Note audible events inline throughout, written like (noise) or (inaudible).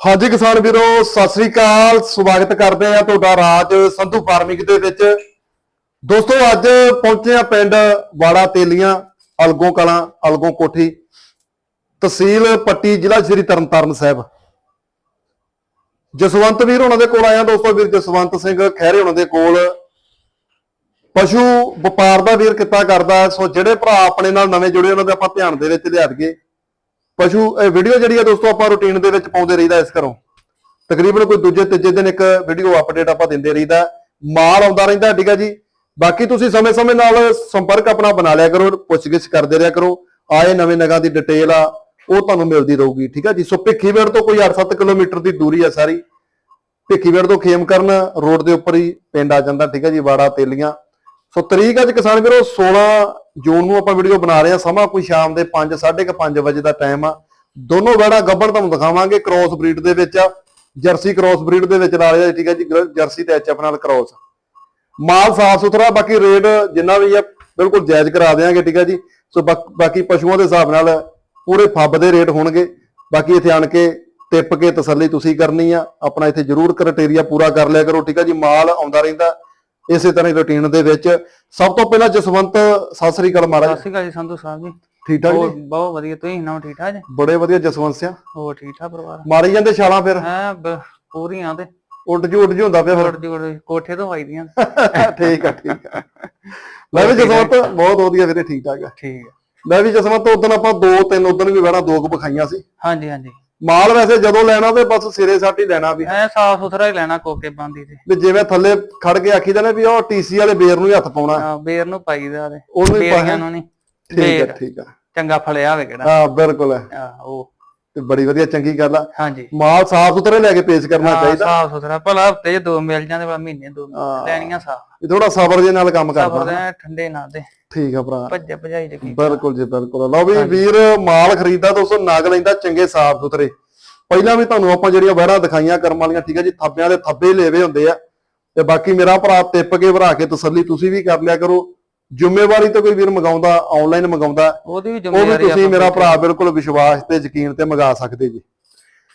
ਹਾਂਜੀ ਕਿਸਾਨ ਵੀਰੋ, ਸਤਿ ਸ੍ਰੀ ਅਕਾਲ। ਸਵਾਗਤ ਕਰਦੇ ਆ ਤੁਹਾਡਾ ਰਾਜ ਸੰਧੂ ਫਾਰਮਿੰਗ ਦੇ ਵਿੱਚ। ਦੋਸਤੋ, ਅੱਜ ਪਹੁੰਚੇ ਆ ਪਿੰਡ ਵਾੜਾ ਤੇਲੀਆਂ, ਅਲਗੋ ਕਲਾਂ, ਅਲਗੋਂ ਕੋਠੀ। ਤਹਿਸੀਲ ਪੱਟੀ ਜ਼ਿਲ੍ਹਾ ਸ਼੍ਰੀ ਤਰਨਤਾਰਨ ਸਾਹਿਬ। ਜਸਵੰਤ ਵੀਰ ਉਹਨਾਂ ਦੇ ਕੋਲ ਆਇਆ ਦੋਸਤੋ, ਵੀਰ ਜਸਵੰਤ ਸਿੰਘ ਖਹਿਰੇ ਉਹਨਾਂ ਦੇ ਕੋਲ। ਪਸ਼ੂ ਵਪਾਰ ਦਾ ਵੀਰ ਕਿੱਤਾ ਕਰਦਾ ਸੋ ਜਿਹੜੇ ਭਰਾ ਆਪਣੇ ਨਾਲ ਨਵੇਂ ਜੁੜੇ, ਉਹਨਾਂ ਦੇ ਆਪਾਂ ਧਿਆਨ ਦੇ ਵਿੱਚ ਲਿਆ ਦਈਏ। ਪਸ਼ੂ, ਇਹ ਵੀਡੀਓ ਜਿਹੜੀ ਆ ਦੋਸਤੋ ਆਪਾਂ ਰੁਟੀਨ ਦੇ ਵਿੱਚ ਪਾਉਂਦੇ ਰਹੀਦਾ ਇਸ ਘਰੋਂ। ਤਕਰੀਬਨ ਕੋਈ ਦੂਜੇ, ਤੀਜੇ ਦਿਨ ਇੱਕ ਵੀਡੀਓ ਅਪਡੇਟ ਆਪਾਂ ਦਿੰਦੇ ਰਹੀਦਾ। ਮਾਲ ਆਉਂਦਾ ਰਹਿੰਦਾ, ਠੀਕ ਆ ਜੀ? ਬਾਕੀ ਤੁਸੀਂ ਸਮੇਂ-ਸਮੇਂ ਨਾਲ ਸੰਪਰਕ ਆਪਣਾ ਬਣਾ ਲਿਆ ਕਰੋ, ਪੁੱਛਗਿੱਛ ਕਰਦੇ ਰਿਹਾ ਕਰੋ। ਆਏ ਨਵੇਂ ਨਗਾਂ ਦੀ ਡਿਟੇਲ ਆ, ਉਹ ਤੁਹਾਨੂੰ ਮਿਲਦੀ ਰਹੂਗੀ, ਠੀਕ ਆ ਜੀ? ਸੋ ਭਿੱਖੀਵਿੰਡ ਤੋਂ ਕੋਈ 8-7 ਕਿਲੋਮੀਟਰ ਦੀ ਦੂਰੀ ਆ ਸਾਰੀ। ਭਿੱਖੀਵਿੰਡ ਤੋਂ ਖੇਮਕਰਨ ਰੋਡ ਦੇ ਉੱਪਰ ਹੀ ਪਿੰਡ ਆ ਜਾਂਦਾ, ਠੀਕ ਆ ਜੀ? ਵਾੜਾ, ਤੇਲੀਆਂ। ਸੋ ਤਰੀਕ ਅੱਜ ਕਿਸਾਨ ਵੀਰੋ 16 ਜੂਨ ਨੂੰ ਆਪਾਂ ਵੀਡੀਓ ਬਣਾ ਰਹੇ ਹਾਂ। ਸਮਾਂ ਕੋਈ ਸ਼ਾਮ ਦੇ 5 5:30 ਵਜੇ ਦਾ ਟਾਈਮ ਆ। ਦੋਨੋਂ ਵੜਾ ਗੱਬਣ ਤੁਹਾਨੂੰ ਦਿਖਾਵਾਂਗੇ ਕ੍ਰੋਸ ਬਰੀਡ ਦੇ ਵਿੱਚ ਆ। ਜਰਸੀ ਕ੍ਰੋਸ ਬਰੀਡ ਦੇ ਵਿੱਚ ਲਾ ਲਿਆ ਠੀਕ ਹੈ ਜੀ, ਗਰ- ਜਰਸੀ ਤੇ ਐਚਐਫ ਨਾਲ ਕ੍ਰੋਸ ਮਾਲ ਸਾਫ਼ ਸੁਥਰਾ, ਬਾਕੀ ਰੇਟ ਜਿੰਨਾ ਵੀ ਆ, ਬਿਲਕੁਲ ਜਾਇਜ਼ ਕਰਾ ਦੇਵਾਂਗੇ ਠੀਕ ਹੈ ਜੀ। ਸੋ ਬਾਕ- ਬਾਕੀ ਪਸ਼ੂਆਂ ਦੇ ਹਿਸਾਬ ਨਾਲ ਪੂਰੇ ਫੱਬ ਦੇ ਰੇਟ ਹੋਣਗੇ। ਬਾਕੀ ਇੱਥੇ ਆਣ ਕੇ ਟਿੱਪ ਕੇ ਤਸੱਲੀ ਤੁਸੀਂ ਕਰਨੀ ਆ। ਆਪਣਾ ਇੱਥੇ ਜ਼ਰੂਰ ਕ੍ਰਾਈਟੇਰੀਆ ਪੂਰਾ ਕਰ ਲਿਆ ਕਰੋ, ਠੀਕ ਹੈ ਜੀ। ਮਾਲ ਆਉਂਦਾ ਰਹਿੰਦਾ। ਇਸੇ ਤਰ੍ਹਾਂ ਹੀ ਰੁਟੀਨ ਦੇ ਵਿੱਚ। ਸਭ ਤੋਂ ਪਹਿਲਾਂ ਜਸਵੰਤ ਸਤਿ ਸ੍ਰੀ ਅਕਾਲ ਸਤਿ ਮਹਾਰਾਜ ਸ਼੍ਰੀ ਅਕਾਲ ਜੀ ਸੰਧੂ ਸਾਹਿਬ ਜੀ। ਠੀਕ ਠਾਕ ਹੋਰ ਜੀ? ਬਹੁਤ ਵਧੀਆ ਤੁਸੀਂ ਸੁਣਾਓ ਠੀਕ ਠਾਕ ਜੀ? ਬੜੇ ਵਧੀਆ ਜਸਵੰਤ ਸਿਆ। ਹੋਰ ਠੀਕ ਠਾਕ ਪਰਿਵਾਰ? ਮਾਰੀ ਜਾਂਦੇ ਛਾਲਾਂ ਫਿਰ? ਹੈ ਪੂਰੀਆਂ ਤੇ। ਉੱਡ ਜੂ ਉੱਡ ਜੂ ਹੁੰਦਾ ਪਿਆ ਫਿਰ। ਉੱਡ ਦੀ ਕੋਠੇ ਤੋਂ ਆਈਦੀਆਂ (laughs) ਠੀਕ ਆ ਠੀਕ ਆ। ਲੈ ਵੀ ਜਸਵੰਤ ਬਹੁਤ ਵਧੀਆ ਵੀਰੇ ਠੀਕ ਠਾਕ ਆ। ਠੀਕ ਹੈ ਲੈ ਵੀ ਜਸਵੰਤ ਉਦੋਂ ਆਪਾਂ ਦੋ ਤਿੰਨ ਉਦੋਂ ਵੀ ਬਹਿਣਾ ਦੋ ਕੁ ਵਿਖਾਈਆਂ ਸੀ। ਹਾਂਜੀ ਹਾਂਜੀ। ਮਾਲ ਵੈਸੇ ਜਦੋਂ ਲੈਣਾ ਤੇ ਬਸ ਸਿਰੇ ਸੱਟ ਹੀ ਲੈਣਾ ਵੀ। ਐ ਸਾਫ਼ ਸੁਥਰਾ ਹੀ ਲੈਣਾ ਕੋਕੇ ਬੰਦੀ ਤੇ। ਵੀ ਜਿਵੇਂ ਥੱਲੇ ਖੜ ਕੇ ਆਖੀਦਾ ਨੇ ਵੀ ਉਹ ਟੀਸੀ ਵਾਲੇ ਬੇਰ ਨੂੰ ਹੀ ਹੱਥ ਪਾਉਣਾ। ਹਾਂ, ਬੇਰ ਨੂੰ ਪਾਈਦਾ ਤੇ। ਉਹਨੂੰ ਹੀ ਬੇਰੀਆਂ ਨੂੰ ਨਹੀਂ ਠੀਕ ਆ ਬੇਰ। ਠੀਕ ਆ ਚੰਗਾ ਫਲਿਆ ਹੋਵੇ ਕਿਹੜਾ। ਹਾਂ ਬਿਲਕੁਲ ਹੈ। ਆ, ਉਹ। ਤੇ ਬੜੀ ਵਧੀਆ ਚੰਗੀ ਗੱਲ ਆ। ਹਾਂਜੀ। ਮਾਲ ਸਾਫ਼ ਸੁਥਰੇ ਲੈ ਕੇ ਪੇਸ਼ ਕਰਨਾ ਚਾਹੀਦਾ। ਸਾਫ਼ ਸੁਥਰਾ। ਭਲਾ ਹਫ਼ਤੇ ਚ ਦੋ ਮਿਲ ਜਾਂਦੇ ਭਲਾ ਮਹੀਨੇ ਦੋ ਮਿਲ ਹਾਂ। ਲੈਣੀਆਂ ਸਾਫ਼। ਇਹ ਥੋੜਾ ਸਬਰ ਦੇ ਨਾਲ ਕੰਮ ਕਰਦਾ ਸਬਰ ਦੇ ਠੰਡੇ ਨਾ ਦੇ ਠੀਕ ਆ ਭਰਾ। ਭੱਜੇ ਭਜਾਈ ਚ ਕੀ ਬਿਲਕੁਲ ਜੀ ਬਿਲਕੁਲ। ਲਓ ਵੀ ਵੀਰ ਮਾਲ ਖਰੀਦਦਾ ਦੋਸਤੋ ਨਗ ਲੈਂਦਾ ਚੰਗੇ ਸਾਫ਼ ਸੁਥਰੇ। ਪਹਿਲਾਂ ਵੀ ਤੁਹਾਨੂੰ ਆਪਾਂ ਜਿਹੜੀਆਂ ਵਹਿਰਾਂ ਦਿਖਾਈਆਂ ਕਰਮ ਵਾਲੀਆਂ ਠੀਕ ਹੈ ਜੀ ਥੱਬਿਆਂ ਦੇ ਥੱਬੇ ਲੇਵੇ ਹੁੰਦੇ ਆ। ਤੇ ਬਾਕੀ ਮੇਰਾ ਭਰਾ ਟਿੱਪ ਕੇ ਭਰਾ ਕੇ ਤਸੱਲੀ ਤੁਸੀਂ ਵੀ ਕਰ ਲਿਆ ਕਰੋ। ਜ਼ਿੰਮੇਵਾਰੀ ਤੇ ਕੋਈ ਵੀਰ ਮੰਗਾਉਂਦਾ ਆਨਲਾਈਨ ਮੰਗਾਉਂਦਾ ਉਹਦੀ ਵੀ ਜ਼ਿੰਮੇਵਾਰੀ ਤੁਸੀਂ ਮੇਰਾ ਭਰਾ ਬਿਲਕੁਲ ਵਿਸ਼ਵਾਸ ਤੇ ਯਕੀਨ ਤੇ ਮੰਗਾ ਸਕਦੇ ਜੀ।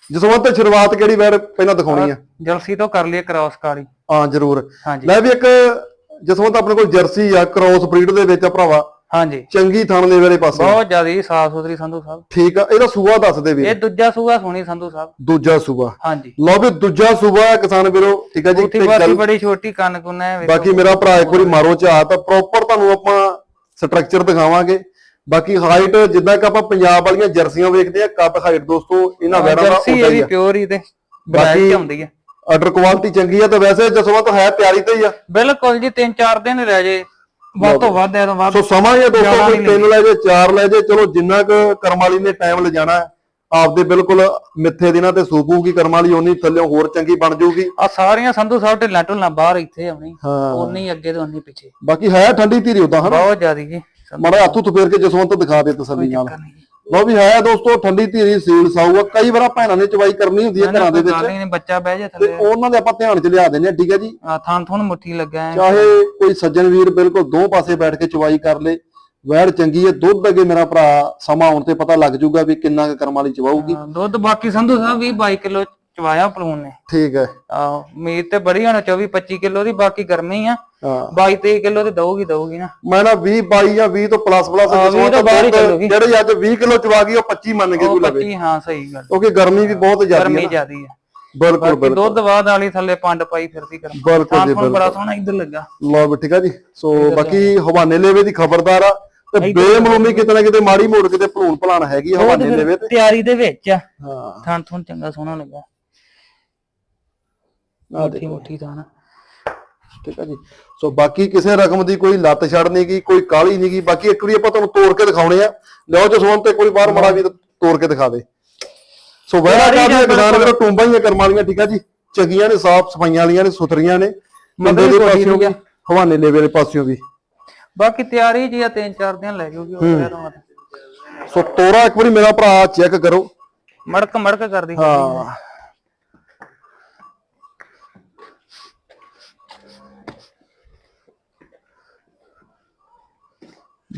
ਜਸਵੰਤ ਸ਼ੁਰੂਆਤ ਕਿਹੜੀ ਵੈਰ ਪਹਿਲਾਂ ਦਿਖਾਉਣੀ ਆ? ਜਲਸੀ ਤੋਂ ਕਰ ਲਈ ਕ੍ਰਾਸ ਕਾਲੀ। ਹਾਂ ਜਰੂਰ। ਲੈ ਵੀ ਇੱਕ ਜਸਵੰਤ ਆਪਣੇ ਕੋਲ ਜਰਸੀ ਆ ਕ੍ਰੋਸ ਬਰੀਡ ਦੇ ਵਿੱਚ ਆ ਭਰਾਵਾ। ਹਾਂਜੀ। ਚੰਗੀ ਥਣ ਦੇ ਵਾਲੇ ਪਾਸੇ। ਬਹੁਤ ਜ਼ਿਆਦਾ ਸਾਫ਼ ਸੁਥਰੀ ਸੰਧੂ ਸਾਹਿਬ। ਠੀਕ ਆ ਇਹਦਾ ਸੂਆ ਦੱਸ ਦੇ ਵੀਰ। ਇਹ ਦੂਜਾ ਸੂਆ ਸੋਹਣੀ ਸੰਧੂ ਸਾਹਿਬ। ਦੂਜਾ ਸੂਆ। ਹਾਂਜੀ। ਲਓ ਵੀ ਦੂਜਾ ਹੈ ਕਿਸਾਨ ਵੀਰੋ ਠੀਕ ਹੈ ਜੀ ਤੇ ਗੱਲ- ਬੜੀ ਛੋਟੀ ਕੰਨ ਕੁੰਨਾ ਹੈ। ਬਾਕੀ ਮੇਰਾ ਭਰਾ ਇੱਕ ਵਾਰੀ ਮਾਰੋ ਚਾਹ ਤਾਂ ਪ੍ਰੋਪਰ ਤੁਹਾਨੂੰ ਆਪਾਂ ਸਟਰਕਚਰ ਦਿਖਾਵਾਂਗੇ। ਬਾਕੀ ਹਾਈਟ ਜਿੱਦਾਂ ਕਿ ਆਪਾਂ ਪੰਜਾਬ ਵਾਲੀਆਂ ਜਰਸੀਆਂ ਵੇਖਦੇ ਆ ਕੱਦ ਹਾਈਟ ਦੋਸਤੋ ਇਹਨਾਂ ਵੈਰਾਂ ਦਾ ਹੁੰਦਾ ਇਹ ਹੀ ਆ। ਪਿਓਰ ਹੀ ਤੇ ਬਾਕੀ- ਬਾਕੀ ਆਉਂਦੀ ਹੈ ਆਰਡਰ ਕੁਆਲਿਟੀ ਚੰਗੀ ਆ ਤੇ ਵੈਸੇ ਜਸਵੰਤ ਹੈ ਤਿਆਰੀ ਤੇ ਹੀ ਆ। ਬਿਲਕੁਲ ਜੀ 3-4 ਦਿਨ ਰਹਿ ਜੇ। ਵੱਧ ਤੋਂ ਵੱਧ ਇਹ ਤੋਂ ਵੱਧ ਸੋ ਸਮਾਂ ਇਹ ਦੋਸਤੋ ਕੋਈ ਤਿੰਨ ਲੈ ਜੇ ਚਾਰ ਲੈ ਜੇ ਚਲੋ ਜਿੰਨਾ ਕੁ ਕਰਮ ਵਾਲੀ ਨੇ ਟਾਈਮ ਲਿਜਾਣਾ ਆਪਦੇ ਬਿਲਕੁਲ ਮਿੱਥੇ ਦਿਨਾਂ ਤੇ ਸੂਪੂਗੀ ਕਰਮ ਵਾਲੀ ਉਨੀ ਥੱਲੇ ਹੋਰ ਚੰਗੀ ਬਣ ਜਾਊਗੀ। ਆ ਸਾਰੀਆਂ ਸੰਧੂ ਸਾਹਿਬ ਢਿੱਲਾਂ ਢੁੱਲਾਂ ਬਾਹਰ ਇੱਥੇ ਆਉਣੀ ਉਨੀ ਅੱਗੇ ਤੇ ਉਨੀ ਪਿੱਛੇ। ਬਾਕੀ ਹੈ ਠੰਡੀ ਧੀਰੀ ਉਦਾਂ ਹਨਾ? ਬਹੁਤ ਜ਼ਿਆਦੀ ਜੀ ਮਾੜਾ ਹੱਥ ਉੱਤ ਫੇਰ ਕੇ ਜਸਵੰਤ ਦਿਖਾ ਦੇ ਤਸੱਲੀ ਨਾਲ। ਲਓ ਵੀ ਹੈ ਦੋਸਤੋ ਠੰਡੀ ਧੀਰੀ ਸੀਲ ਸਾਊ ਆ ਕਈ ਵਾਰ ਭੈਣਾਂ ਨੇ ਚਵਾਈ ਕਰਨੀ ਹੁੰਦੀ ਹੈ ਘਰਾਂ ਦੇ ਵਿੱਚ। ਬੱਚਾ ਬਹਿ ਜਾ ਤੇ ਥੱਲੇ। ਉਹਨਾਂ ਦੇ ਆਪਾਂ ਧਿਆਨ ਚ ਲਿਆ ਦਿੰਦੇ ਆ ਠੀਕ ਹੈ ਜੀ? ਥਾਂ ਥੋਂ ਮੁੱਠੀ ਲੱਗਾ ਹੈ। ਚਾਹੇ ਕੋਈ ਸੱਜਣ ਵੀਰ ਬਿਲਕੁਲ ਦੋ ਪਾਸੇ ਬੈਠ ਕੇ ਚਵਾਈ ਕਰ ਲੇ ਵੈੜ ਚੰਗੀ ਹੈ ਦੁੱਧ ਅੱਗੇ ਮੇਰਾ ਭਰਾ ਸਮਾਂ ਆਉਣ ਤੇ ਪਤਾ ਲੱਗ ਜਾਊਗਾ ਵੀ ਕਿੰਨਾ ਕੁ ਕਰਮ ਵਾਲੀ ਚਵਾਊਗੀ। ਦੁੱਧ ਬਾਕੀ ਸੰਧੂ ਸਾਹਿਬ 20 22 ਕਿਲੋ ਚਵਾਇਆ ਪਲੂਨ ਨੇ। ਠੀਕ ਹੈ। ਆਹੋ ਮੀਟ ਤੇ ਬੜੀ ਹੁਣ 24 25 ਕਿਲੋ ਦੀ ਬਾਕੀ ਗਰਮੀ ਆ। ਹਾਂ। 22 23 ਕਿਲੋ ਤੇ ਦਊਗੀ ਦਊਗੀ ਨਾ। ਮੈਂ ਨਾ 20 22 ਜਾਂ 20 ਤੋਂ ਪਲੱਸ ਪਲੱਸ ਹਾਂ, 20 ਤੋਂ ਬਾਹਰ ਹੀ ਚੱਲੂਗੀ। ਜਿਹੜੇ ਅੱਜ 20 ਕਿਲੋ ਚਵਾ ਗਈ ਉਹ 25 ਮੰਨ ਕੇ ਉਹ ਕੋਈ ਲਵੇ। 25 ਹਾਂ ਸਹੀ ਗੱਲ। ਕਿਉਂਕਿ ਗਰਮੀ ਵੀ ਬਹੁਤ ਜ਼ਿਆਦਾ ਗਰਮੀ ਹੈ ਨਾ। ਜ਼ਿਆਦੀ ਆ ਬਿਲਕੁਲ ਬਿਲਕੁਲ। ਦੁੱਧ ਬਾਦ ਵਾਲੀ ਥੱਲੇ ਪੰਡ ਪਾਈ ਫਿਰਦੀ ਗਰਮ। ਬਿਲਕੁਲ ਜੀ ਬਿਲਕੁਲ। ਬੜਾ ਸੋਹਣਾ ਇੱਧਰ ਲੱਗਾ। ਲਓ ਵੀ ਠੀਕ ਆ ਜੀ। ਸੋ ਬਾਕੀ ਹਵਾਨੇ ਲੇਵੇ ਦੀ ਖਬਰਦਾਰ ਆ। ਤੇ ਬੇਮਲੂਮੀ ਕਿਤੇ ਨਾ ਕਿਤੇ ਮਾੜੀ ਮੋੜ ਕਿਤੇ ਭਲੂਣ ਭਲਾਣ ਹੈਗੀ ਆ ਹਵਾਨੇ ਲੇਵੇ ਤੇ। ਤਿਆਰੀ ਦੇ ਵਿੱਚ ਆ। ਹਾਂ। ਥਾਂ ਥੋਂ ਚੰਗਾ ਸੋਹਣਾ ਲੱਗਾ। ਆ ਮੁੱਠੀ ਮੁੱਠੀ ਥਾਂ ਠੀਕ ਆ ਜੀ। ਸੋ ਬਾਕੀ ਕਿਸੇ ਰਕਮ ਦੀ ਕੋਈ ਲੱਤ ਛੜ ਨਹੀਂ ਗਈ ਕੋਈ ਕਾਲੀ ਨਹੀਂ ਗਈ ਬਾਕੀ ਇੱਕ ਵਾਰੀ ਆਪਾਂ ਤੁਹਾਨੂੰ ਤੋੜ ਕੇ ਦਿਖਾਉਣੇ ਆ। ਲਿਓ ਜਸਵੰਤ ਤੇ ਕੋਈ ਬਾਹਰ ਮਾੜਾ ਵੀ ਤੋੜ ਕੇ ਦਿਖਾ ਦੇ। ਸੋ ਵਹਿਰਾ ਕਾਦੀਆਂ ਕਿਸਾਨ ਵੀਰੋ ਟੂੰਬਾਂ ਹੀ ਕਰਮ ਵਾਲੀਆਂ ਠੀਕ ਆ ਜੀ। ਚੰਗੀਆਂ ਨੇ ਸਾਫ਼ ਸਫਾਈਆਂ ਵਾਲੀਆਂ ਨੇ ਸੁਥਰੀਆਂ ਨੇ। ਮੰਦੇ ਦੇ ਪਾਸਿਓਂ ਵੀ ਹਵਾਨੇ ਲੇਵੇ ਵਾਲੇ ਪਾਸਿਓਂ ਵੀ। ਬਾਕੀ ਤਿਆਰੀ ਜੀ ਆ ਤਿੰਨ ਚਾਰ ਦਿਨ ਲੈ ਜਾਊਗੀ ਉਹ ਸੋ ਤੋਰਾ ਇੱਕ ਵਾਰੀ ਮੇਰਾ ਭਰਾ ਚੈੱਕ ਕਰੋ। ਮੜਕ ਮੜਕ ਕਰਦੀ ਹਾਂ।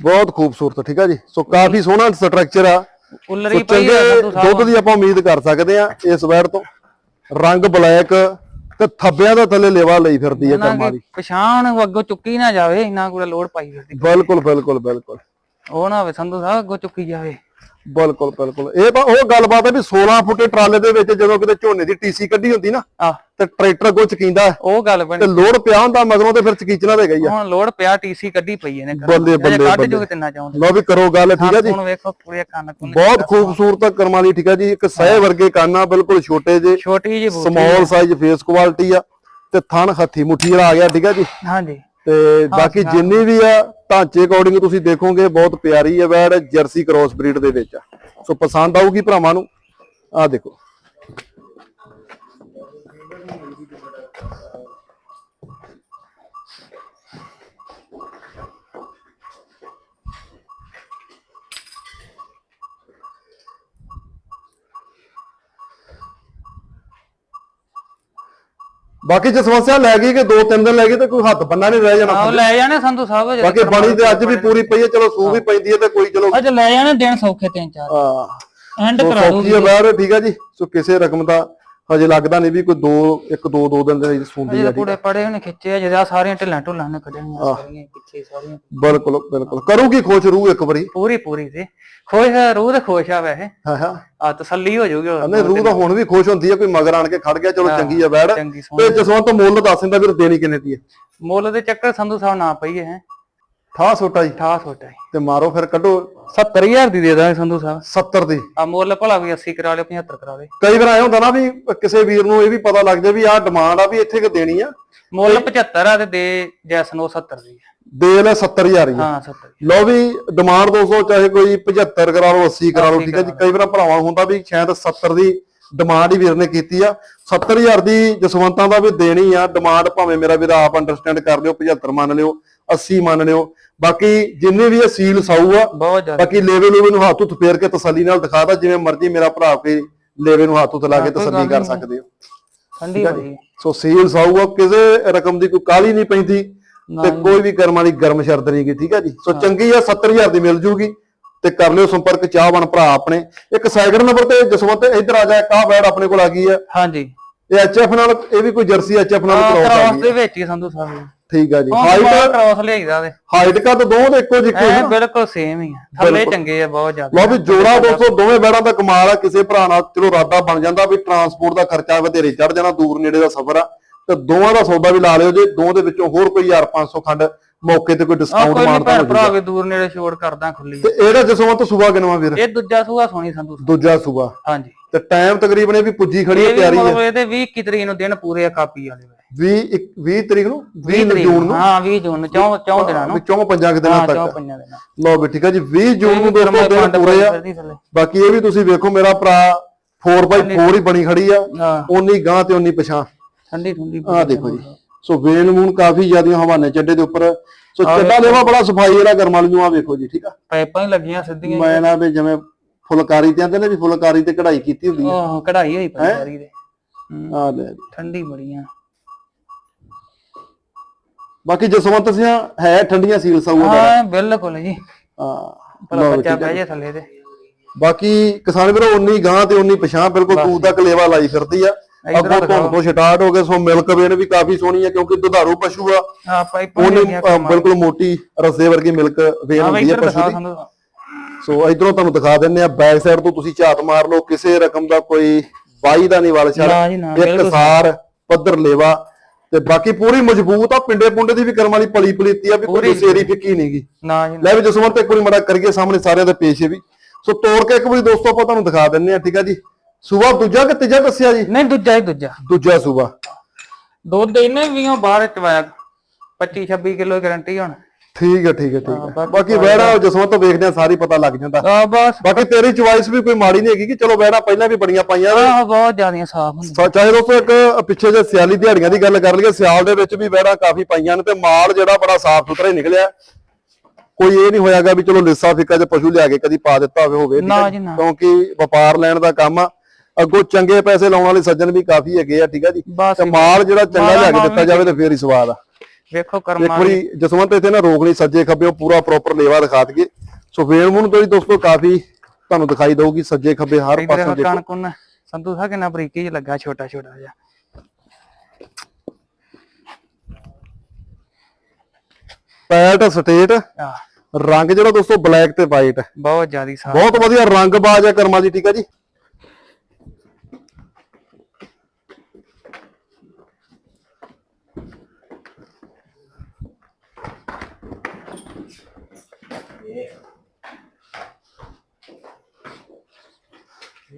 ਬਹੁਤ ਖੂਬਸੂਰਤ ਠੀਕ ਆ ਜੀ? ਸੋ ਕਾਫੀ ਸੋਹਣਾ ਸਟਰਕਚਰ ਆ। ਉਲਰੀ ਪਈ ਦੁੱਧ ਦੀ ਆਪਾਂ ਉਮੀਦ ਕਰ ਸਕਦੇ ਆ ਇਸ ਵੈੜ ਤੋਂ। ਰੰਗ ਬਲੈਕ ਤੇ ਥੱਬਿਆਂ ਦਾ ਥੱਲੇ ਲੇਵਾ ਲਈ ਫਿਰਦੀ ਹੈ ਕਰਮਾਂ ਦੀ। ਪਛਾਣ ਅੱਗੋਂ ਚੁੱਕੀ ਨਾ ਜਾਵੇ ਇੰਨਾ ਕੋਈ ਲੋੜ ਪਾਈ ਫਿਰਦੀ। ਬਿਲਕੁਲ ਬਿਲਕੁਲ ਬਿਲਕੁਲ। ਉਹ ਨਾ ਹੋਵੇ ਸੰਧੂ ਸਾਹਿਬ ਅੱਗੋਂ ਚੁੱਕੀ ਜਾਵੇ। ਬਿਲਕੁਲ ਬਿਲਕੁਲ। ਇਹ ਤਾਂ ਉਹ ਗੱਲਬਾਤ ਹੈ ਵੀ 16 ਫੁੱਟੇ ਟਰਾਲੇ ਦੇ ਵਿੱਚ ਜਦੋਂ ਕਿਤੇ ਝੋਨੇ ਦੀ ਟੀਸੀ ਕੱਢੀ ਹੁੰਦੀ ਨਾ ਆ ਤੇ ਟਰੈਕਟਰ ਅੱਗੋਂ ਚਕੀਂਦਾ ਉਹ ਗੱਲ ਤੇ ਬਣੀ ਲੋਡ ਪਿਆ ਹੁੰਦਾ ਮਗਰੋਂ ਤੇ ਫਿਰ ਚਕੀਚਣਾ ਦੇ ਗਈ ਆ। ਹੁਣ ਲੋੜ ਪਿਆ ਟੀਸੀ ਕੱਢੀ ਪਈ ਇਹਨੇ। ਬੱਲੇ, ਬੱਲੇ, ਕੱਢ। ਜੋਗੇ ਤਿੰਨਾ ਚਾਹੁੰਦੇ ਲਓ ਵੀ ਕਰੋ ਗੱਲ ਠੀਕ ਹੈ ਜੀ? ਹੁਣ ਵੇਖੋ ਪੂਰੇ ਕੰਨ ਬਹੁਤ ਖੂਬਸੂਰਤ ਕਰਮਾਂ ਦੀ ਠੀਕ ਹੈ ਜੀ? ਇੱਕ ਸਹਿ ਵਰਗੇ ਕੰਨ ਆ ਬਿਲਕੁਲ ਛੋਟੇ ਜੇ। ਛੋਟੀ ਬੂਟੀ ਸਮਾਲ ਸਾਈਜ਼ ਫੇਸ ਕੁਆਲਿਟੀ ਆ ਤੇ ਥਣ ਹੱਥੀ ਮੁੱਠੀ ਵਾਲਾ ਆ ਗਿਆ ਠੀਕ ਹੈ ਜੀ? ਹਾਂਜੀ। ਤੇ ਬਾਕੀ ਜਿੰਨੀ ਵੀ ਆ ਢਾਂਚੇ ਅਕੋਰਡਿੰਗ ਤੁਸੀਂ ਦੇਖੋਗੇ ਬਹੁਤ ਪਿਆਰੀ ਹੈ ਵੈੜ ਜਰਸੀ ਕ੍ਰੋਸ ਬਰੀਡ ਦੇ ਵਿੱਚ ਸੋ ਪਸੰਦ ਆਊਗੀ ਭਰਾਵਾਂ ਨੂੰ। ਆ ਦੇਖੋ। ਬਾਕੀ ਜੇ ਸਮੱਸਿਆ ਲੈ ਗਈ ਕਿ ਦੋ ਤਿੰਨ ਦਿਨ ਲੈ ਗਈ ਤੇ ਕੋਈ ਹੱਥ ਬੰਨਾ ਨਹੀਂ ਰਹਿ ਜਾਣਾ ਆਹ ਲੈ ਜਾਣੇ ਸੰਧੂ ਸਾਹਿਬ ਜੇ ਬਾਕੀ ਬਣੀ ਤੇ ਅੱਜ ਵੀ ਪੂਰੀ ਪਈ ਹੈ ਚਲੋ ਸੂ ਵੀ ਪੈਂਦੀ ਹੈ ਤੇ ਕੋਈ ਚਲੋ ਅੱਜ ਲੈ ਜਾਣੇ ਦਿਨ ਸੌਖੇ ਤਿੰਨ ਚਾਰ। ਆ ਐਂਡ ਕਰਾ ਸੌਖੀ ਦੂਗੀ ਹੈ ਬਾਹਰ ਠੀਕ ਹੈ ਜੀ। ਸੋ ਕਿਸੇ ਰਕਮ ਦਾ ਹਜੇ ਲੱਗਦਾ ਨਹੀਂ ਵੀ ਕੋਈ ਦੋ ਇੱਕ ਦੋ ਦੋ ਦਿਨ ਦੇ ਸੁਣਦੀ ਅਜੇ ਹੈ ਪੂੜੇ ਪੜੇ ਉਹਨੇ ਖਿੱਚੇ ਆ ਸਾਰੀਆਂ ਢਿੱਲਾਂ ਢੁੱਲਾਂ ਨੇ ਕੱਢਣੀਆਂ ਸਾਰੀਆਂ ਪਿੱਛੇ ਸਾਰੀਆਂ ਬਿਲਕੁਲ ਬਿਲਕੁਲ। ਕਰੂਗੀ ਖੁਸ਼ ਰੂਹ ਇੱਕ ਵਾਰੀ? ਪੂਰੀ ਪੂਰੀ ਤੇ ਖੁਸ਼ ਆ, ਰੂਹ ਤੇ ਖੁਸ਼ ਆ ਵੈਸੇ। ਹਾਂ ਹਾਂ। ਆ ਤਸੱਲੀ ਹੋ ਜਾਊਗੀ। ਨਹੀਂ ਰੂਹ ਤਾਂ ਹੁਣ ਵੀ ਖੁਸ਼ ਹੁੰਦੀ ਹੈ ਕੋਈ ਮਗਰ ਆਣ ਕੇ ਖੜ ਗਿਆ ਚਲੋ ਚੰਗੀ ਹੈ ਬੈੜ ਤੇ ਜਸਵੰਤ ਮੁੱਲ ਦੱਸ ਦਿੰਦਾ ਵੀਰ ਦੇਣੀ ਕਿੰਨੇ ਦੀ ਹੈ ਮੁੱਲ ਦੇ ਚੱਕਰ ਸੰਧੂ ਸਾਹਿਬ ਨਾ ਪਈਏ ਹੈ। ਠਾ ਛੋਟਾ ਜੀ 68 ਛੋਟਾ ਤੇ ਮਾਰੋ ਫਿਰ ਕੱਢੋ 70000 ਦੀ ਦੇ ਦਾਂਗੇ ਸੰਧੂ ਸਾਹਿਬ। 70 ਦੀ। ਆ ਮੁੱਲ ਭਲਾ ਵੀ 80 ਕਰਾ ਲਿਓ 75 ਕਰਾ ਦੇ ਕਈ ਵਾਰ ਐ ਹੁੰਦਾ ਨਾ ਵੀ ਕਿਸੇ ਵੀਰ ਨੂੰ ਇਹ ਵੀ ਪਤਾ ਲੱਗ ਜਾਏ ਵੀ ਆਹ ਡਿਮਾਂਡ ਆ ਵੀ ਇੱਥੇ ਕਿ ਦੇਣੀ ਆ। ਮੁੱਲ 75 ਆ ਤੇ ਦੇ ਜੈਸ ਨੂੰ 70 ਦੀ ਹੈ। ਦੇ ਲੈ 70000 ਹੀ। ਹਾਂ 70 ਲਓ ਵੀ ਡਿਮਾਂਡ 200 ਚਾਹੇ ਕੋਈ 75 ਕਰਾ ਲਓ 80 ਕਰਾ ਲਓ ਠੀਕ ਹੈ ਜੀ। ਕਈ ਵਾਰ ਭਰਾਵਾਂ ਹੁੰਦਾ ਵੀ ਸ਼ਾਇਦ 70 ਦੀ ਡਿਮਾਂਡ ਹੀ ਵੀਰ ਨੇ ਕੀਤੀ ਆ। 70000 ਦੀ ਜਸਵੰਤਾਂ ਦਾ ਵੀ ਦੇਣੀ ਆ। ਡਿਮਾਂਡ ਭਾਵੇਂ ਮੇਰਾ ਵੀਰ ਆਪ ਅੰਡਰਸਟੈਂਡ ਕਰ ਲਿਓ 75 ਮੰਨ ਲਿਓ। 80 ਮੰਨ ਲਿਓ ਬਾਕੀ ਜਿੰਨੇ ਵੀ ਇਹ ਸੀਲ ਸਾਊ ਆ ਬਹੁਤ ਜ਼ਿਆਦਾ। ਬਾਕੀ ਲੇਵੇ ਲੂਵੇ ਨੂੰ ਹੱਥ ਉੱਤ ਫੇਰ ਕੇ ਤਸੱਲੀ ਨਾਲ ਦਿਖਾਦਾ ਜਿਵੇਂ ਮਰਜ਼ੀ ਮੇਰਾ ਭਰਾ ਕੋਈ ਲੇਵੇ ਨੂੰ ਹੱਥ ਉੱਤ ਲਾ ਕੇ ਤਸੱਲੀ ਕਰ ਸਕਦੇ ਹੋ। ਠੰਡੀ ਹੋਈ। ਸੋ ਸੀਲ ਸਾਊ ਆ ਕਿਸੇ ਰਕਮ ਦੀ ਕੋਈ ਕਾਲੀ ਨਹੀਂ ਪੈਂਦੀ ਤੇ ਕੋਈ ਵੀ ਕਰਮਾਂ ਦੀ ਗਰਮ ਸ਼ਰਤ ਨਹੀਂ ਗੀ ਠੀਕ ਹੈ ਜੀ। ਸੋ ਚੰਗੀ ਆ 70000 ਦੀ ਮਿਲ ਜੂਗੀ ਤੇ ਕਰ ਲਿਓ ਸੰਪਰਕ ਚਾਹਵਣ ਭਰਾ ਆਪਣੇ। ਇੱਕ ਸੈਕਿੰਡ ਨੰਬਰ ਤੇ ਜਸਵੰਤ ਇੱਧਰ ਆ ਜਾ ਇੱਕ ਆਹ ਬੈਡ ਆਪਣੇ ਕੋਲ ਆ ਗਈ ਆ। ਹਾਂਜੀ। ਇਹ ਐਚਐਫ ਨਾਲ ਇਹ ਵੀ ਕੋਈ ਜਰਸੀ ਐਚਐਫ ਨਾਲ ਆ ਕ੍ਰੋਸ ਆ। ਕ੍ਰਾਸ ਗਈ ਦੇ ਵਿੱਚ ਹੀ ਸੰਧੂ ਸਾਹਿਬ ਠੀਕ ਆ ਜੀ। ਹਾਈਟ ਕ੍ਰਾਸ ਲਿਆਈਦਾ ਤੇ ਹਾਈਟ ਕਾ ਤਾਂ ਦੋਵਾਂ ਦੇ ਇੱਕੋ ਜਿੱਕੇ ਐ ਬਿਲਕੁਲ ਸੇਮ ਹੀ ਆ। ਥੱਲੇ ਚੰਗੇ ਆ ਬਹੁਤ ਜ਼ਿਆਦਾ। ਲਓ ਵੀ ਜੋੜਾ ਦੋਸਤੋ ਦੋਵੇਂ ਬੈੜਾਂ ਦਾ ਕਮਾਲ ਆ। ਕਿਸੇ ਭਰਾ ਨਾਲ ਚਲੋ ਰਾਦਾ ਬਣ ਜਾਂਦਾ ਵੀ ਟਰਾਂਸਪੋਰਟ ਦਾ ਖਰਚਾ ਵਧੇਰੇ ਚੜ ਜਾਣਾ ਦੂਰ ਨੇੜੇ ਦਾ ਸਫ਼ਰ ਆ। ਤੇ ਦੋਵਾਂ ਦਾ ਸੌਦਾ ਵੀ ਲਾ ਲਿਓ ਜੇ। ਦੋ ਦੇ ਵਿੱਚੋਂ ਹੋਰ ਕੋਈ 1500 ਖੰਡ ਮੌਕੇ ਤੇ ਕੋਈ ਡਿਸਕਾਊਂਟ ਮਾਰਦਾ ਭੈਣ ਭਰਾ ਵੀ ਦੂਰ ਨੇੜੇ ਛੋੜ ਕਰਦਾ ਖੁੱਲੀ ਤੇ ਇਹਦਾ ਜਸਵੰਤ ਸੁਬਾ ਕਿਨਵਾ ਵੀਰ? ਇਹ ਦੂਜਾ ਸੂਆ ਸੋਹਣੀ ਸੰਧੂ ਦੂਜਾ ਸੁਬਾ ਹਾਂਜੀ। ਤੇ ਟਾਈਮ ਤਕਰੀਬਨ ਇਹ ਵੀ ਪੁੱਜੀ ਖੜੀ ਹੈ ਤਿਆਰੀ ਹੈ। ਇਹਦੇ 20 ਕੀ ਤਰੀਕ ਨੂੰ ਦਿਨ ਪੂਰੇ ਆ ਕਾਪੀ ਵਾਲੇ ਵੇ। 20 20 ਤਰੀਕ ਨੂੰ? 20 ਤਰੀਕ ਜੂਨ ਨੂੰ ਹਾਂ 20 ਜੂਨ ਨੂੰ ਚੌਂ ਚੌਂ ਦਿਨਾਂ ਨੂੰ। ਵਿੱਚੋਂ ਪੰਜਾਂ ਕੁ ਦਿਨਾਂ ਹਾਂ ਚੌਂ ਤੱਕ। ਪੰਜਾਂ ਦਿਨਾਂ। ਲਓ ਵੀ ਠੀਕ ਹੈ ਜੀ 20 ਜੂਨ ਨੂੰ ਦਿਨ ਪੰਡ ਪੂਰੇ ਆ। ਬਾਕੀ ਇਹ ਵੀ ਤੁਸੀਂ ਵੇਖੋ ਮੇਰਾ ਭਰਾ 4x4 ਹੀ ਬਣੀ ਖੜੀ ਆ। ਓਨੀ ਗਾਂ ਤੇ ਓਨੀ ਪਛਾਂ ਠੰਡੀ ਠੰਡੀ ਆਹ ਦੇਖੋ ਜੀ। ਸੋ ਵੇਨ ਮੂਨ ਕਾਫੀ ਜ਼ਿਆਦੀਆਂ ਹਵਾਨੇ ਚੱਡੇ ਦੇ ਉੱਪਰ। ਸੋ ਚੱਡਾ ਦੇਵਾ ਬੜਾ ਸਫ਼ਾਈ ਵਾਲਾ ਕਰਮ ਵਾਲੀ ਨੂੰ ਆ ਵੇਖੋ ਜੀ ਠੀਕ ਆ। ਪਾਈਪਾਂ ਹੀ ਲੱਗੀਆਂ ਸਿੱਧੀਆਂ ਮੈਂ ਨਾ ਵੀ ਜਿਵੇਂ ਫੁਲਕਾਰੀ ਤੇ ਆਂਦੇ ਨੇ ਵੀ ਫੁਲਕਾਰੀ ਤੇ ਕਢਾਈ ਕੀਤੀ ਹੁੰਦੀ ਆ। ਉਹ ਕਢਾਈ ਹੋਈ ਪਈ ਸਾਰੀ ਦੇ ਹੂੰ, ਆ ਲੈ ਜੀ। ਠੰਡੀ ਬੜੀਆਂ ਬਾਕੀ ਜਸਵੰਤ ਸਿੰਘ ਹੈ ਠੰਡੀਆਂ ਸੀਲ ਸਾਊ ਦਾ ਹਾਂ ਬਿਲਕੁਲ ਜੀ। ਹਾਂ ਭਲਾ ਬੱਚਾ ਬਹਿ ਜਾ। ਥੱਲੇ ਤੇ। ਬਾਕੀ ਕਿਸਾਨ ਵੀਰੋ ਉਨੀ ਗਾਂ ਤੇ ਉਨੀ ਪਛਾਂ ਬਿਲਕੁਲ ਤੂੰ ਤੱਕ ਲੇਵਾ ਲਾਈ ਫਿਰਦੀ ਆ। ਅੱਗੋਂ ਧੁੰਦ ਤੋਂ ਸਟਾਰਟ ਹੋ ਗਏ ਸੋ ਮਿਲਕ ਵੇਨ ਵੀ ਕਾਫੀ ਸੋਹਣੀ ਆ ਕਿਉਂਕਿ ਦੁਧਾਰੂ ਪਸ਼ੂ ਆ। ਹਾਂ ਪਾਈਪਾਂ ਹੀ ਉਹਨੇ ਲੱਗੀਆਂ ਅ, ਬਿਲਕੁਲ ਮੋਟੀ ਰਸੇ ਵਰਗੀ ਮਿਲਕ ਹਾਂ ਹੁੰਦੀ ਆ ਪਸ਼ੂ ਦੀ। ਸੋ ਇਧਰੋਂ ਤੁਹਾਨੂੰ ਦਿਖਾ ਦਿੰਨੇ ਆ ਬੈਕ ਸਾਈਡ ਤੋਂ ਤੁਸੀਂ ਝਾਤ ਮਾਰ ਲਓ ਕਿਸੇ ਰਕਮ ਦਾ ਕੋਈ ਬਾਈ ਦਾ ਨਹੀਂ ਵਾਲ ਛੜ। ਇੱਕ ਸਾਰ ਪੱਧਰ ਲੇਵਾ ਤੇ ਬਾਕੀ ਪੂਰੀ ਮਜ਼ਬੂਤ ਆ ਪਿੰਡੇ ਪੁੰਡੇ ਦੀ ਵੀ ਕਰਮ ਵਾਲੀ ਪਲੀ ਪਲੀਤੀ ਆ ਵੀ ਕੋਈ ਸੇਰੀ ਫਿੱਕੀ ਨਹੀਂਗੀ ਨਾ ਜੀ। ਲੈ ਵੀ ਜਸਵੰਤ ਇੱਕ ਵਾਰੀ ਮੜਾ ਕਰੀਏ ਸਾਹਮਣੇ ਸਾਰਿਆਂ ਦੇ ਪੇਸ਼ ਵੀ। ਸੋ ਤੋੜ ਕੇ ਇੱਕ ਵਾਰੀ ਦੋਸਤੋ ਆਪਾਂ ਤੁਹਾਨੂੰ ਦਿਖਾ ਦਿੰਨੇ ਆ ਠੀਕ ਆ ਜੀ। ਸੂਬਾ ਦੂਜਾ ਕਿ ਤੀਜਾ ਦੱਸਿਆ ਜੀ? ਨਹੀਂ ਦੂਜਾ ਹੀ ਦੂਜਾ। ਦੂਜਾ ਸੂਬਾ। ਦੁੱਧ ਇਹਨੇ ਵੀ ਉਹ ਬਾਹਰ ਚਵਾਇਆ 25 26 ਕਿਲੋ ਗਾਰੰਟੀ ਹੁਣ। ਠੀਕ ਹੈ ਠੀਕ ਹੈ ਠੀਕ ਹੈ। ਬਾਕੀ ਵੈੜਾ ਜਸਵੰਤ ਵੇਖਦੇ ਆ ਸਾਰੀ ਪਤਾ ਲੱਗ ਜਾਂਦਾ। ਆ ਬਸ। ਬਾਕੀ ਤੇਰੀ ਚੁਆਇਸ ਵੀ ਕੋਈ ਮਾੜੀ ਨਹੀਂ ਹੈਗੀ ਕਿ ਚਲੋ ਵੈੜਾ ਪਹਿਲਾਂ ਵੀ ਬੜੀਆਂ ਪਾਈਆਂ ਨੇ। ਆਹ ਬਹੁਤ ਜ਼ਿਆਦੀਆਂ ਸਾਫ਼ ਹੁੰਦੀ ਸਾ- ਚਾਹੇ ਦੋਸਤੋ ਇੱਕ ਪਿੱਛੇ ਜੇ ਸਿਆਲੀ ਦਿਹਾੜੀਆਂ ਦੀ ਗੱਲ ਕਰ ਲਈਏ ਸਿਆਲ ਦੇ ਵਿੱਚ ਵੀ ਵੈੜਾ ਕਾਫੀ ਪਾਈਆਂ ਨੇ ਤੇ ਮਾਲ ਜਿਹੜਾ ਬੜਾ ਸਾਫ਼ ਸੁਥਰਾ ਹੀ ਨਿਕਲਿਆ। ਕੋਈ ਇਹ ਨਹੀਂ ਹੋਇਆਗਾ ਵੀ ਚਲੋ ਲਿੱਸਾ ਫਿੱਕਾ ਜਿਹਾ ਪਸ਼ੂ ਲਿਆ ਕੇ ਕਦੀ ਪਾ ਦਿੱਤਾ ਹੋਵੇ ਹੋਵੇ ਕਿਉਂਕਿ ਵਪਾਰ ਲੈਣ ਦਾ ਕੰਮ ਆ। ਅੱਗੋਂ ਚੰਗੇ ਪੈਸੇ ਲਾਉਣ ਵਾਲੇ ਸੱਜਣ ਵੀ ਕਾਫੀ ਹੈਗੇ ਆ ਠੀਕ ਆ ਜੀ। ਤੇ ਮਾਲ ਜਿਹੜਾ ਚੰਗਾ ਲਿਆ ਕੇ ਦਿੱਤਾ ਜਾਵੇ ਤੇ ਫੇਰ ਹੀ ਸਵਾਦ ਆ। ਵੇਖੋ ਇੱਕ ਕਰਮਾ ਵਾਰੀ ਜਸਵੰਤ ਇੱਥੇ ਨਾ ਰੋਕ ਨਹੀਂ ਸੱਜੇ ਖੱਬੇ ਪੂਰਾ ਪ੍ਰੋਪਰ ਲੇਵਾ ਦਿਖਾ ਦਈਏ। ਸੋ ਫੇਰ ਮੂੰਹ ਤੋਂ ਹੀ ਦੋਸਤੋ ਕਾਫੀ ਤੁਹਾਨੂੰ ਦਿਖਾਈ ਦਊਗੀ ਸੱਜੇ ਖੱਬੇ ਹਰ ਪਾਸੇ ਦੇਖੋ। ਕਣਕ ਸੰਤੂ ਸਾ ਕਿੰਨਾ ਬਰੀਕੀ ਜਿਹਾ ਲੱਗਾ ਛੋਟਾ ਛੋਟਾ ਜਿਹਾ। ਪੈਟ ਸਟੇਟ ਰੰਗ ਜਿਹੜਾ ਦੋਸਤੋ ਬਲੈਕ ਤੇ ਵਾਈਟ ਬਹੁਤ ਜ਼ਿਆਦੀ ਸਾਫ਼। ਬਹੁਤ ਵਧੀਆ ਰੰਗ ਬਾਜ ਹੈ ਕਰਮਾ ਜੀ ਠੀਕ ਹੈ ਜੀ।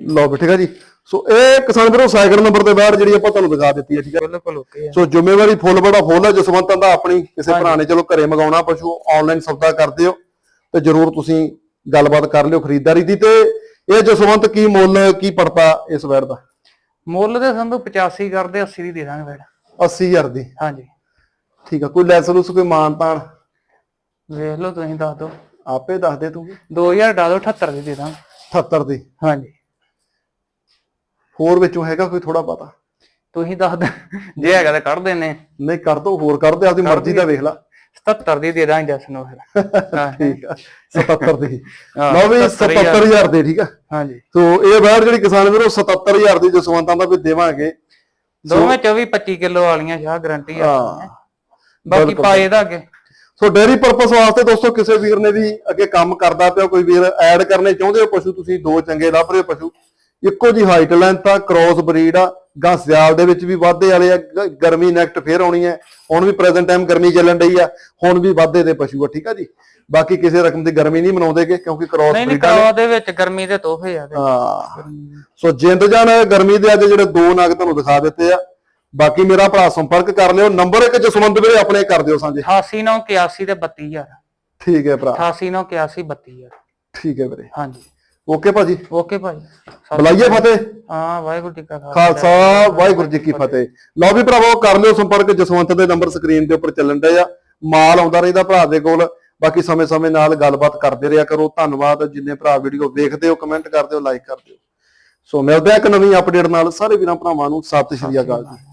ਲਓ ਵੀ ਠੀਕ ਹੈ ਜੀ। ਸੋ ਇਹ ਕਿਸਾਨ ਵੀਰੋ ਸਾਈਕਲ ਨੰਬਰ ਤੇ ਬਾਹਰ ਜਿਹੜੀ ਆਪਾਂ ਤੁਹਾਨੂੰ ਦਿਖਾ ਦਿੱਤੀ ਹੈ ਠੀਕ ਹੈ ਬਿਲਕੁਲ ਓਕੇ ਸੋ ਜ਼ਿੰਮੇਵਾਰੀ ਫੁੱਲ ਬੜਾ ਫੁੱਲ ਹੈ ਜਸਵੰਤਾਂ ਦਾ ਆਪਣੀ ਕਿਸੇ ਭਰਾ ਨੇ ਚਲੋ ਘਰੇ ਮੰਗਾਉਣਾ ਪਸ਼ੂ ਆਨਲਾਈਨ ਸੌਦਾ ਕਰਦੇ ਹੋ ਤੇ ਜਰੂਰ ਤੁਸੀਂ ਗੱਲਬਾਤ ਕਰ ਲਿਓ ਖਰੀਦਦਾਰੀ ਦੀ ਤੇ ਇਹ ਜਸਵੰਤ ਕੀ ਮੁੱਲ ਕੀ ਪੜਤਾ ਇਸ ਵੈਰ ਦਾ? ਮੁੱਲ ਦੇ ਸੰਧੂ 85 ਕਰਦੇ 80 ਦੀ ਦੇ ਦਾਂਗੇ ਫਿਰ 80000 ਦੀ। ਹਾਂਜੀ। ਠੀਕ ਆ ਕੋਈ ਲੈਸ ਲੂਸ ਕੋਈ ਮਾਨ ਤਾਨ ਵੇਖ ਲਓ ਤੁਸੀਂ ਦੱਸ ਦਿਓ। ਆਪੇ ਦੱਸ ਦੇ ਤੂੰ 2000 ਡਾਲੋ 78 ਦੀ ਦੇ ਦਾਂਗੇ। 78 ਦੀ। ਹਾਂਜੀ। ਹੋਰ ਵਿੱਚੋਂ ਹੈਗਾ ਕੋਈ ਥੋੜਾ ਪਤਾ ਤੁਸੀਂ ਦੱਸ ਦਿਓ ਜੇ ਹੈਗਾ ਤਾਂ ਕੱਢ ਦੇਣੇ ਨਹੀਂ ਕਰ ਦੋ ਹੋਰ ਕਰ ਦੇ ਆਪਦੀ ਮਰਜ਼ੀ ਦਾ ਵੇਖ ਲੈ। 77 ਦੀ ਦੇ ਦਾਂਗੇ ਜਸ ਨੂੰ ਫਿਰ। ਹਾਂ, ਠੀਕ ਆ 77 ਦੀ। ਲਓ ਵੀ 77,000 77000 ਦੀ ਠੀਕ ਆ? ਹਾਂਜੀ। ਸੋ ਇਹ ਵੈਰ ਜਿਹੜੀ ਕਿਸਾਨ ਵੀਰੋ 77000 ਦੀ ਜਸਵੰਤਾਂ ਦਾ ਵੀ ਦੇਵਾਂਗੇ। ਦੋਵੇਂ 24 25 ਕਿਲੋ ਵਾਲੀਆਂ ਸ਼ਾਹ ਗਰੰਟੀ ਆ। ਬਾਕੀ ਪਾਏ ਦਾ ਅੱਗੇ। ਸੋ ਡੇਰੀ ਪਰਪਸ ਵਾਸਤੇ ਦੋਸਤੋ ਕਿਸੇ ਵੀਰ ਨੇ ਵੀ ਅੱਗੇ ਕੰਮ ਕਰਦਾ ਪਿਆ ਕੋਈ ਵੀਰ ਐਡ ਕਰਨੇ ਚਾਹੁੰਦੇ ਹੋ ਪਸ਼ੂ ਤੁਸੀਂ ਦੋ ਚੰਗੇ ਲੱਭ ਰਹੇ ਪਸ਼ੂ। ਇੱਕੋ ਜੀ ਹਾਈਟ ਲੈਂਥ ਆ ਕ੍ਰੋਸ ਬਰੀਡ ਆ ਗਾਂ ਸਿਆਲ ਦੇ ਵਿੱਚ ਵੀ ਵਾਧੇ ਵਾਲੇ ਆ ਗਰਮੀ ਨੈਕਟ ਫੇਰ ਆਉਣੀ ਹੈ। ਹੁਣ ਵੀ ਪ੍ਰੈਜ਼ੈਂਟ ਟਾਈਮ ਗਰਮੀ ਚੱਲਣ ਡਈ ਆ ਹੁਣ ਵੀ ਵਾਧੇ ਦੇ ਪਸ਼ੂ ਆ ਠੀਕ ਆ ਜੀ? ਬਾਕੀ ਕਿਸੇ ਰਕਮ ਦੀ ਗਰਮੀ ਨਹੀਂ ਮਨਾਉਂਦੇਗੇ ਕਿਉਂਕਿ ਕ੍ਰੋਸ ਨਹੀਂ ਕਰਵਾ ਦੇ ਵਿੱਚ ਗਰਮੀ ਦੇ ਤੋਹਫੇ ਆ। ਹਾਂ। ਸੋ ਜਿੰਦ ਜਾਨ ਗਰਮੀ ਦੇ ਅੱਜ ਜਿਹੜੇ ਦੋ ਨਗ ਤੁਹਾਨੂੰ ਦਿਖਾ ਦਿੱਤੇ ਆ ਬਾਕੀ ਮੇਰਾ ਭਰਾ ਸੰਪਰਕ ਕਰ ਲਿਓ ਨੰਬਰ ਇੱਕ ਜਸਵੰਤ ਵੀਰੇ ਆਪਣੇ ਕਰ ਦਿਓ ਸਾਂਝੇ। 88 9 81 ਤੇ 32000 ਠੀਕ ਹੈ ਭਰਾ। 88 9 81 32000 ਠੀਕ ਹੈ ਵੀਰੇ। ਹਾਂਜੀ। ਓਕੇ ਭਾਜੀ। ਓਕੇ ਸਤਿ- ਬੁਲਾਈਏ ਫਤਿਹ। ਹਾਂ ਵਾਹਿਗੁਰੂ ਜੀ ਕਾ ਖਾਲਸਾ। ਵਾਹਿਗੁਰੂ ਜੀ ਕੀ ਫਤਿਹ। ਲਓ ਵੀ ਭਰਾਵੋ ਕਰ ਲਿਓ ਸੰਪਰਕ ਜਸਵੰਤ ਦੇ ਨੰਬਰ ਸਕਰੀਨ ਦੇ ਉੱਪਰ ਚੱਲਣ ਡਏ ਆ। ਮਾਲ ਆਉਂਦਾ ਰਹਿੰਦਾ ਭਰਾ ਦੇ ਕੋਲ। ਬਾਕੀ ਸਮੇਂ-ਸਮੇਂ ਨਾਲ ਗੱਲਬਾਤ ਕਰਦੇ ਰਿਹਾ ਕਰੋ। ਧੰਨਵਾਦ। ਜਿੰਨੇ ਭਰਾ ਵੀਡੀਓ ਵੇਖਦੇ ਹੋ ਕਮੈਂਟ ਕਰਦੇ ਹੋ ਲਾਈਕ ਕਰਦੇ ਹੋ। ਸੋ ਮਿਲਦੇ ਆ ਇੱਕ ਨਵੀਂ ਅਪਡੇਟ ਨਾਲ। ਸਾਰੇ ਵੀਰਾਂ ਭਰਾਵਾਂ ਨੂੰ ਸਤਿ ਸ਼੍ਰੀ ਅਕਾਲ ਜੀ।